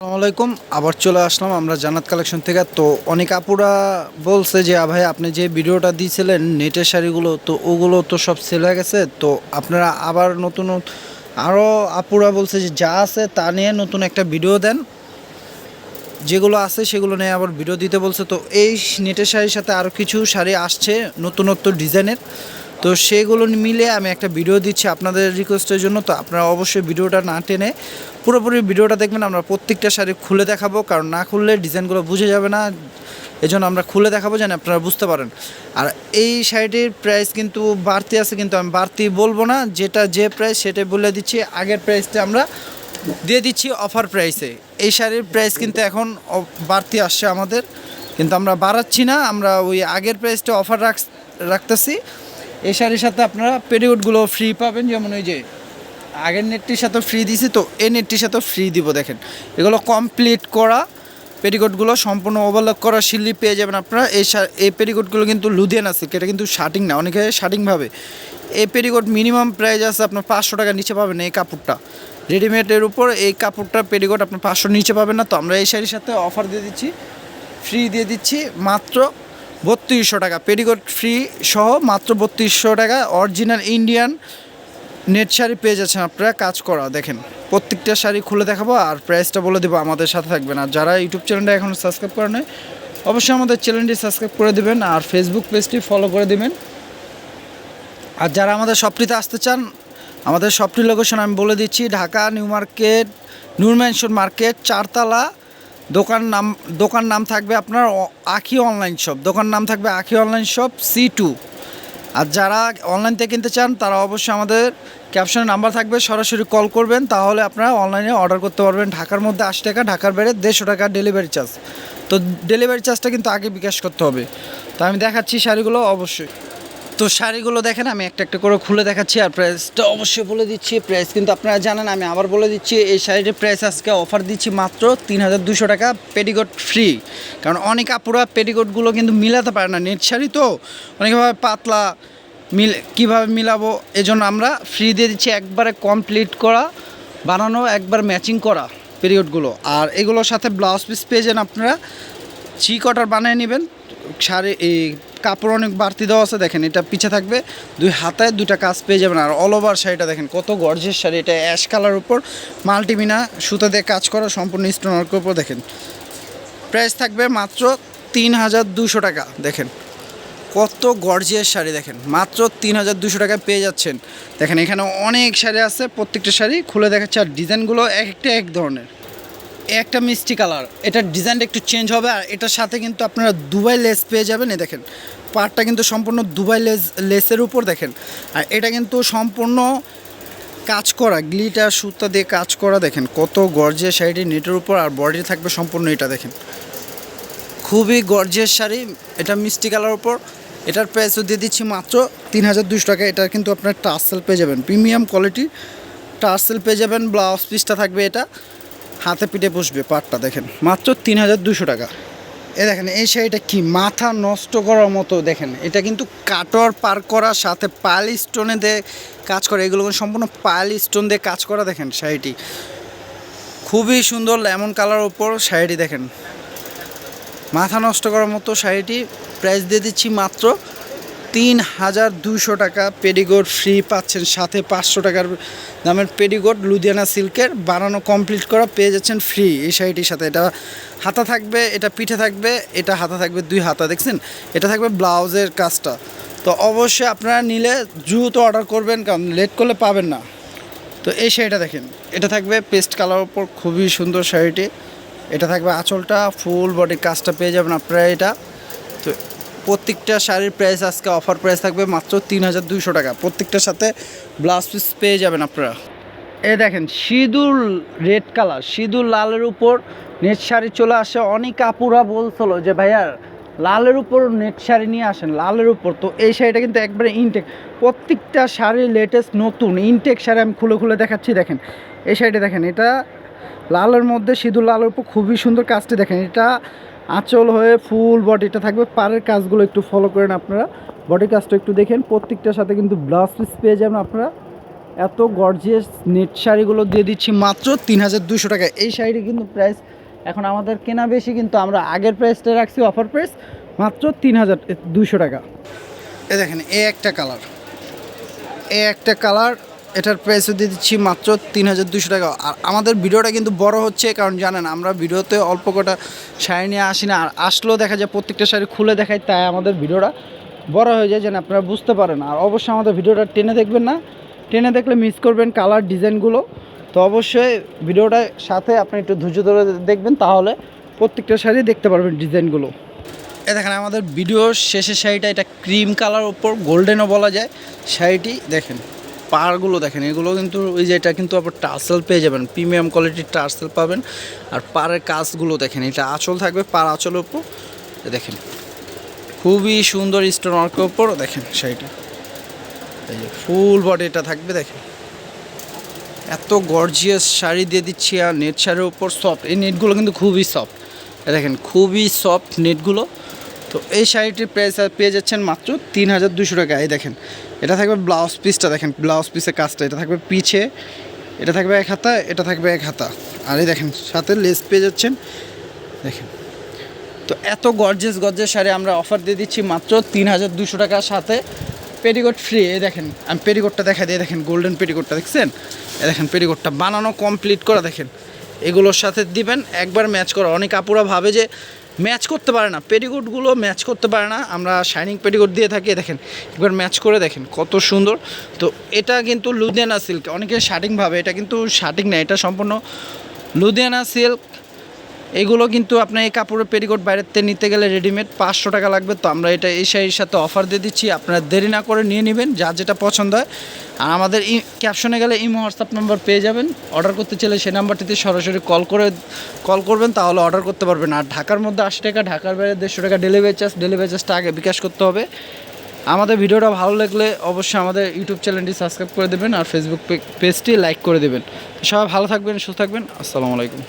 আসসালামু আলাইকুম, আবার চলে আসলাম আমরা জান্নাত কালেকশন থেকে। তো অনেক আপুরা বলছে যে, "আ ভাই, আপনি যে ভিডিওটা দিয়েছিলেন নেটের শাড়িগুলো, তো ওগুলো তো সব সেল হয়ে গেছে। তো আপনারা আবার নতুন আরও আপুরা বলছে যে, যা আছে তা নিয়ে নতুন একটা ভিডিও দেন। যেগুলো আছে সেগুলো নিয়ে আবার ভিডিও দিতে বলছে। তো এই নেটের শাড়ির সাথে আরও কিছু শাড়ি আসছে নতুনত্ব ডিজাইনের। তো সেগুলো মিলে আমি একটা ভিডিও দিচ্ছি আপনাদের রিকোয়েস্টের জন্য, তো আপনারা অবশ্যই ভিডিওটা না টেনে পুরোপুরি ভিডিওটা দেখবেন, আমরা প্রত্যেকটা শাড়ি খুলে দেখাবো, কারণ না খুললে ডিজাইনগুলো বুঝে যাবে না, এজন্য আমরা খুলে দেখাবো যেন আপনারা বুঝতে পারেন। আর এই শাড়িটির প্রাইস কিন্তু বাড়তি আছে, কিন্তু আমি বাড়তি বলব না, যেটা যে প্রাইস সেটা বলে দিচ্ছি, আগের প্রাইসটা আমরা দিয়ে দিচ্ছি অফার প্রাইসে এই শাড়ির প্রাইস কিন্তু এখন বাড়তি আসছে আমাদের, কিন্তু আমরা বাড়াচ্ছি না, আমরা ওই আগের প্রাইসটা অফার রাখ, রাখতেছি। এই শাড়ির সাথে আপনারা পেরিউডগুলো ফ্রি পাবেন, যেমন ওই যে আগের নেটটির সাথে ফ্রি দিছি, তো এই নেটটির সাথে ফ্রি দিব, দেখেন। এগুলো কমপ্লিট করা পেটিকোটগুলো, সম্পূর্ণ ওভারলক করা শিল্লি পেয়ে যাবেন আপনারা। এই এই পেটিকোটগুলো কিন্তু লুধিয়ানা সিল্ক এটা কিন্তু শার্টিং না, অনেকে শার্টিং ভাবে এই পেটিকোট মিনিমাম প্রাইস আছে আপনার পাঁচশো টাকার নিচে পাবেন এই কাপড়টা। রেডিমেডের উপর এই কাপড়টা পেটিকোট আপনার পাঁচশোর নিচে পাবেন না, তো আমরা এই শাড়ির সাথে অফার দিয়ে দিচ্ছি ফ্রি দিয়ে দিচ্ছি, মাত্র বত্রিশশো টাকা। পেটিকোট ফ্রি সহ মাত্র বত্রিশশো টাকা। অরিজিনাল ইন্ডিয়ান নেট শাড়ি পেয়ে যাচ্ছেন আপনারা। কাজ করা, দেখেন, প্রত্যেকটা শাড়ি খুলে দেখাবো আর প্রাইসটা বলে দেবো, আমাদের সাথে থাকবেন। আর যারা ইউটিউব চ্যানেলটা এখন সাবস্ক্রাইব করে নেয় অবশ্যই আমাদের চ্যানেলটি সাবস্ক্রাইব করে দেবেন আর ফেসবুক পেজটি ফলো করে দেবেন। আর যারা আমাদের শপটিতে আসতে চান, আমাদের শপটির লোকেশন আমি বলে দিচ্ছি, Dhaka New Market Noor Market, চারতলা দোকান নাম দোকান নাম থাকবে আপনার আখি অনলাইন শপ দোকান নাম থাকবে Akhi online shop C two আর যারা অনলাইন থেকে কিনতে চান, তারা অবশ্যই আমাদের ক্যাপশনে নাম্বার থাকবে, সরাসরি কল করবেন, তাহলে আপনারা অনলাইনে অর্ডার করতে পারবেন। ঢাকার মধ্যে আশি টাকা, ঢাকার বাইরে দেড়শো টাকা ডেলিভারি চার্জ তো ডেলিভারি চার্জটা কিন্তু আগে বিকাশ করতে হবে। তো আমি দেখাচ্ছি শাড়িগুলো, অবশ্যই। তো শাড়িগুলো দেখেন, আমি একটা একটা করে খুলে দেখাচ্ছি আর প্রাইসটা অবশ্যই বলে দিচ্ছি। প্রাইস কিন্তু আপনারা জানেন, আমি আবার বলে দিচ্ছি, এই শাড়িটির প্রাইস আজকে অফার দিচ্ছি মাত্র তিন হাজার দুশো টাকা পেটিকোট ফ্রি কারণ অনেক আপুরা পেটিকোটগুলো কিন্তু মিলাতে পারে না। নেট শাড়ি তো অনেকভাবে পাতলা, মিল, কীভাবে মিলাবো এজন্য আমরা ফ্রি দিয়ে দিচ্ছি। একবারে কমপ্লিট করা, বানানো, একবার ম্যাচিং করা পিরিয়ডগুলো আর এগুলোর সাথে ব্লাউজ পিস পেয়ে যান আপনারা থ্রি কটার বানিয়ে নেবেন। শাড়ি, এই কাপড় অনেক বাড়তি দেওয়া আছে, দেখেন এটা পিছে থাকবে, দুই হাতায় দুটা কাজ পেয়ে যাবেন। আর অল ওভার শাড়িটা দেখেন, কত গর্জের শাড়ি, এটা অ্যাশ কালার উপর মাল্টিমিনা সুতা দিয়ে কাজ করা, সম্পূর্ণ স্টোন ওয়ার্কের উপর দেখেন। প্রাইস থাকবে মাত্র তিন হাজার দুশো টাকা, দেখেন। কত গর্জিয়াস শাড়ি দেখেন, মাত্র তিন হাজার দুশো টাকায় পেয়ে যাচ্ছেন। দেখেন এখানে অনেক শাড়ি আছে, প্রত্যেকটা শাড়ি খুলে দেখাচ্ছে, আর ডিজাইনগুলো এক একটা এক ধরনের। একটা মিষ্টি কালার। এটার ডিজাইনটা একটু চেঞ্জ হবে আর এটার সাথে কিন্তু আপনারা দুবাই লেস পেয়ে যাবেন। এই দেখেন পার্টটা কিন্তু সম্পূর্ণ দুবাই লেস লেসের উপর দেখেন। আর এটা কিন্তু সম্পূর্ণ কাজ করা গ্লিটার সুতা দিয়ে কাজ করা দেখেন। কত গর্জিয়াস শাড়িটি নেটের উপর আর বডি থাকবে সম্পূর্ণ এটা দেখেন। খুবই গর্জিয়াস শাড়ি, এটা মিষ্টি কালার উপর। এটার প্রাইসও দিয়ে দিচ্ছি মাত্র তিন হাজার দুশো টাকা। এটা কিন্তু আপনার টার্সেল পেয়ে যাবেন প্রিমিয়াম কোয়ালিটি টার্সেল পেয়ে যাবেন ব্লাউজ পিসটা থাকবে এটা। হাতে পিঠে বসবে পাটটা দেখেন। মাত্র তিন হাজার দুশো টাকা। এ দেখেন এই শাড়িটা কি মাথা নষ্ট করার মতো দেখেন। এটা কিন্তু কাটোয়ার পার করার সাথে পাল স্টোনে দিয়ে কাজ করে এগুলো সম্পূর্ণ পাল স্টোন দিয়ে কাজ করা দেখেন শাড়িটি। খুবই সুন্দর লেমন কালার ওপর শাড়িটি দেখেন। মাথা নষ্ট করার মতো শাড়িটি প্রাইস দিয়ে দিচ্ছি মাত্র তিন হাজার দুশো টাকা পেডিগোড ফ্রি পাচ্ছেন, সাথে পাঁচশো টাকার দামের পেডিগোড লুধিয়ানা সিল্কের বানানো কমপ্লিট করা পেয়ে যাচ্ছেন ফ্রি। এই শাড়িটির সাথে এটা হাতা থাকবে, এটা পিঠে থাকবে, এটা হাতা থাকবে দুই হাতা, দেখছেন? এটা থাকবে ব্লাউজের কাজটা। তো অবশ্যই আপনারা নিলে দ্রুত অর্ডার করবেন, কারণ লেট করলে পাবেন না। তো এই শাড়িটা দেখেন, এটা থাকবে পেস্ট কালার ওপর খুবই সুন্দর শাড়িটি। এটা থাকবে আঁচলটা, ফুল বডি কাজটা পেয়ে যাবেন আপনারা এটা। তো প্রত্যেকটা শাড়ির প্রাইস আজকে অফার প্রাইস থাকবে মাত্র তিন হাজার দুইশো টাকা। প্রত্যেকটার সাথে ব্লাউজ পিস পেয়ে যাবেন আপনারা। এ দেখেন, সিঁদুর রেড কালার সিঁদুর লালের উপর নেট শাড়ি চলে আসে। অনেক আপুরা বলছিল যে, ভাইয়া, লালের উপর নেট শাড়ি নিয়ে আসেন, লালের উপর। তো এই শাড়িটা কিন্তু একবারে ইনটেক প্রত্যেকটা শাড়ি লেটেস্ট নতুন ইনটেক শাড়ি আমি খুলে খুলে দেখাচ্ছি, দেখেন। এই শাড়িটা দেখেন, এটা লালের মধ্যে, সিঁদুর লালের উপর খুবই সুন্দর কাজটি দেখেন। এটা আঁচল হয়ে ফুল বডিটা থাকবে। পাড়ের কাজগুলো একটু ফলো করেন আপনারা। বডি কাজটা একটু দেখেন। প্রত্যেকটার সাথে কিন্তু ব্লাউজ পিস পেয়ে যাবেন আপনারা। এত গর্জিয়াস নেট শাড়িগুলো দিয়ে দিচ্ছি মাত্র তিন হাজার দুশো টাকা। এই শাড়িটি কিন্তু প্রাইস এখন আমাদের কেনা বেশি, কিন্তু আমরা আগের প্রাইসটা রাখছি অফার প্রাইস মাত্র তিন হাজার দুশো টাকা। এ দেখেন এ একটা কালার এ একটা কালার এটার প্রাইসও দিয়ে দিচ্ছি মাত্র তিন হাজার দুশো টাকা। আর আমাদের ভিডিওটা কিন্তু বড় হচ্ছে, কারণ জানেন আমরা ভিডিওতে অল্প কটা শাড়ি নিয়ে আসি না, আর আসলেও দেখা যায় প্রত্যেকটা শাড়ি খুলে দেখাই তাই আমাদের ভিডিওটা বড় হয়ে যায় যেন আপনারা বুঝতে পারেন। আর অবশ্যই আমাদের ভিডিওটা টেনে দেখবেন না, টেনে দেখলে মিস করবেন কালার ডিজাইনগুলো তো অবশ্যই ভিডিওটার সাথে আপনি একটু ধৈর্য ধরে দেখবেন, তাহলে প্রত্যেকটা শাড়ি দেখতে পারবেন ডিজাইনগুলো এ দেখেন আমাদের ভিডিওর শেষের শাড়িটা, এটা ক্রিম কালার ওপর গোল্ডেনও বলা যায়। শাড়িটি দেখেন। পাড়গুলো দেখেন, এগুলো কিন্তু ওই যে এটা কিন্তু আবার টার্সেল পেয়ে যাবেন, প্রিমিয়াম কোয়ালিটির টার্সেল পাবেন। আর পাড়ের কাজগুলো দেখেন, এটা আঁচল থাকবে পাড় আঁচলের ওপর দেখেন, খুবই সুন্দর স্টোন ওয়ার্কের ওপর দেখেন শাড়িটা। এই যে ফুল বডি এটা থাকবে, দেখেন। এত গর্জিয়াস শাড়ি দিয়ে দিচ্ছি, আর নেট শাড়ির উপর সফট এই নেটগুলো কিন্তু খুবই সফট দেখেন, খুবই সফট নেটগুলো। তো এই শাড়িটির প্রাইস পেয়ে যাচ্ছেন মাত্র তিন হাজার দুশো টাকা। এই দেখেন, এটা থাকবে ব্লাউজ পিসটা দেখেন, ব্লাউজ পিসের কাজটা, এটা থাকবে পিছে, এটা থাকবে এক হাতা, এটা থাকবে এক হাতা। আর এই দেখেন, সাথে লেস পেয়ে যাচ্ছেন, দেখেন। তো এত গর্জেস গর্জেস শাড়ি আমরা অফার দিয়ে দিচ্ছি মাত্র তিন হাজার দুশো টাকার সাথে। পেটিকোট ফ্রি এই দেখেন, আমি পেটিকোটটা দেখা দিয়ে দেখেন গোল্ডেন পেটিকোটটা দেখছেন? এ দেখেন পেটিকোটটা বানানো কমপ্লিট করা, দেখেন। এগুলোর সাথে দিবেন, একবার ম্যাচ করা। অনেক আপুরা ভাবে যে ম্যাচ করতে পারে না। পেটিকোটগুলো ম্যাচ করতে পারে না। আমরা শাইনিং পেটিকোট দিয়ে থাকি, দেখেন, একবার ম্যাচ করে দেখেন, কত সুন্দর। তো এটা কিন্তু লুধিয়ানা সিল্ক, অনেকে শার্টিং ভাবে, এটা কিন্তু শার্টিং না, এটা সম্পূর্ণ লুধিয়ানা সিল্ক। এগুলো কিন্তু আপনার এই কাপড়ের পেটিকোট বাইরের থেকে নিতে গেলে রেডিমেড পাঁচশো টাকা লাগবে। তো আমরা এটা এই শাড়ির সাথে অফার দিয়ে দিচ্ছি। আপনারা দেরি না করে নিয়ে নেবেন, যার যেটা পছন্দ হয়। আর আমাদের ই ক্যাপশনে গেলে ইমো হোয়াটসঅ্যাপ নাম্বার পেয়ে যাবেন। অর্ডার করতে চাইলে সেই নাম্বারটিতে সরাসরি কল করে কল করবেন, তাহলে অর্ডার করতে পারবেন। আর ঢাকার মধ্যে আশি টাকা, ঢাকার বাইরে দেড়শো টাকা ডেলিভারি চার্জ ডেলিভারি চার্জটা আগে বিকাশ করতে হবে। আমাদের ভিডিওটা ভালো লাগলে অবশ্যই আমাদের ইউটিউব চ্যানেলটি সাবস্ক্রাইব করে দেবেন। আর ফেসবুক পেজটি লাইক করে দেবেন। সবাই ভালো থাকবেন, সুস্থ থাকবেন। আসসালামু আলাইকুম।